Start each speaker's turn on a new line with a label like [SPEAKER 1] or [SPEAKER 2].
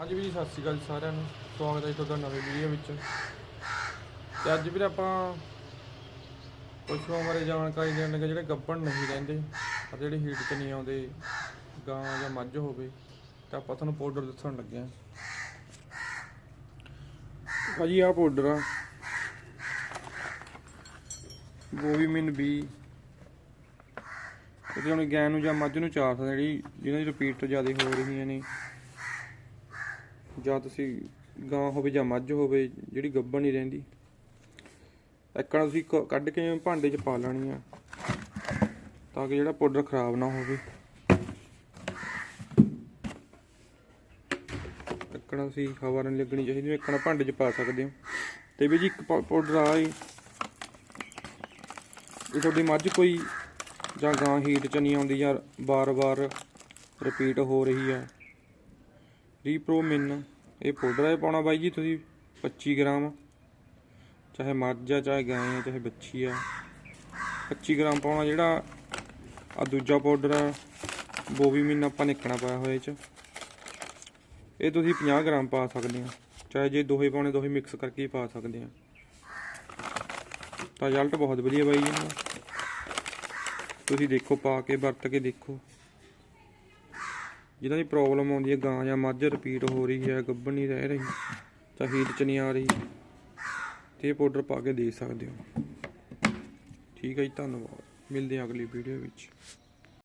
[SPEAKER 1] ਹਾਂਜੀ ਵੀਰ ਸਤਿ ਸ਼੍ਰੀ ਅਕਾਲ ਜੀ ਸਾਰਿਆਂ ਨੂੰ। ਸਵਾਗਤ ਹੈ ਜੀ ਤੁਹਾਡਾ ਨਵੇਂ ਵੀਡੀਓ ਵਿੱਚ। ਤੇ ਅੱਜ ਵੀਰ ਆਪਾਂ ਪਸ਼ੂਆਂ ਬਾਰੇ ਜਾਣਕਾਰੀ ਦੇਣ ਲੱਗੇ ਜਿਹੜੇ ਗੱਭਣ ਨਹੀਂ ਰਹਿੰਦੇ ਅਤੇ ਜਿਹੜੇ ਹੀਟ 'ਚ ਨਹੀਂ ਆਉਂਦੇ, ਗਾਂ ਜਾਂ ਮੱਝ ਹੋਵੇ, ਤਾਂ ਆਪਾਂ ਤੁਹਾਨੂੰ ਪਾਊਡਰ ਦੱਸਣ ਲੱਗੇ ਹਾਂ। ਭਾਜੀ, ਆਹ ਪਾਊਡਰ ਆ। ਗੋਵੀਮਿਨ ਬੀ। ਇਹਦੇ ਹੁਣ ਗਾਂ ਨੂੰ ਜਾਂ ਮੱਝ ਨੂੰ ਚਾਰ ਜਿਹੜੀ ਜਿਹਨਾਂ ਦੀ ਰਿਪੀਟ ਜ਼ਿਆਦਾ ਹੋ ਰਹੀਆਂ ਨੇ। ਜਾਂ ਤੁਸੀਂ ਗਾਂ ਹੋਵੇ ਜਾਂ ਮੱਝ ਹੋਵੇ, ਜਿਹੜੀ ਗੱਭਣ ਨਹੀਂ ਰਹਿੰਦੀ। ਇੱਕਣਾ ਤੁਸੀਂ ਕ- ਕੱਢ ਕੇ ਭਾਂਡੇ 'ਚ ਪਾ ਲੈਣੀ ਆ, ਤਾਂ ਕਿ ਜਿਹੜਾ ਪਾਊਡਰ ਖਰਾਬ ਨਾ ਹੋਵੇ। ਇੱਕਣਾ ਤੁਸੀਂ ਹਵਾ ਨਹੀਂ ਲੱਗਣੀ ਚਾਹੀਦੀ ਇੱਕਣਾ ਭਾਂਡੇ 'ਚ ਪਾ ਸਕਦੇ ਹੋ। ਤੇ ਵੀ ਜੀ ਇੱਕ ਪਾਊਡਰ ਆ ਇਹ। ਤੁਹਾਡੀ ਮੱਝ ਕੋਈ ਜਾਂ ਗਾਂ ਹੀਟ 'ਚ ਨਹੀਂ ਆਉਂਦੀ ਜਾਂ ਬਾਰ-ਬਾਰ ਰਿਪੀਟ ਹੋ ਰਹੀ ਆ। ਰੀਪਰੋ ਮਿਨ। ਇਹ ਪਾਊਡਰ ਹੈ ਪਾਉਣਾ ਬਾਈ ਜੀ ਤੁਸੀਂ 25 ਗ੍ਰਾਮ। ਚਾਹੇ ਮੱਝ ਆ, ਚਾਹੇ ਗਾਂ ਆ, ਚਾਹੇ ਬੱਚੀ ਆ। 25 ਗ੍ਰਾਮ ਪਾਉਣਾ ਜਿਹੜਾ ਆ ਦੂਜਾ ਪਾਊਡਰ ਆ ਬੋਵੀ ਮਿਨ ਆਪਾਂ ਨਿਕਣਾ ਪਾਇਆ ਹੋਇਆ ਇਹ ਚ। ਇਹ ਤੁਸੀਂ 50 ਗ੍ਰਾਮ ਪਾ ਸਕਦੇ ਆ। ਚਾਹੇ ਜੇ ਦੋਹੇ ਪਾਉਣੇ, ਦੋਹੇ ਮਿਕਸ ਕਰਕੇ ਹੀ ਪਾ ਸਕਦੇ ਆ। ਤਾਂ ਰਿਜ਼ਲਟ ਬਹੁਤ ਵਧੀਆ ਬਾਈ ਜੀ। ਤੁਸੀਂ ਦੇਖੋ, ਪਾ ਕੇ ਵਰਤ ਕੇ ਦੇਖੋ। ਜਿਹਨਾਂ ਦੀ ਪ੍ਰੋਬਲਮ ਆਉਂਦੀ ਹੈ, ਗਾਂ ਜਾਂ ਮੱਝ ਰਿਪੀਟ ਹੋ ਰਹੀ ਹੈ, ਗੱਭਣ ਨਹੀਂ ਰਹਿ ਰਹੀ, ਤਾਂ ਹੀਟ ਚ ਨਹੀਂ ਆ ਰਹੀ, ਤੇ ਇਹ ਪਾਊਡਰ ਪਾ ਕੇ ਦੇ ਸਕਦੇ ਹੋ। ਠੀਕ ਹੈ ਜੀ, ਧੰਨਵਾਦ। ਮਿਲਦੇ ਹਾਂ ਅਗਲੀ ਵੀਡੀਓ ਵਿੱਚ।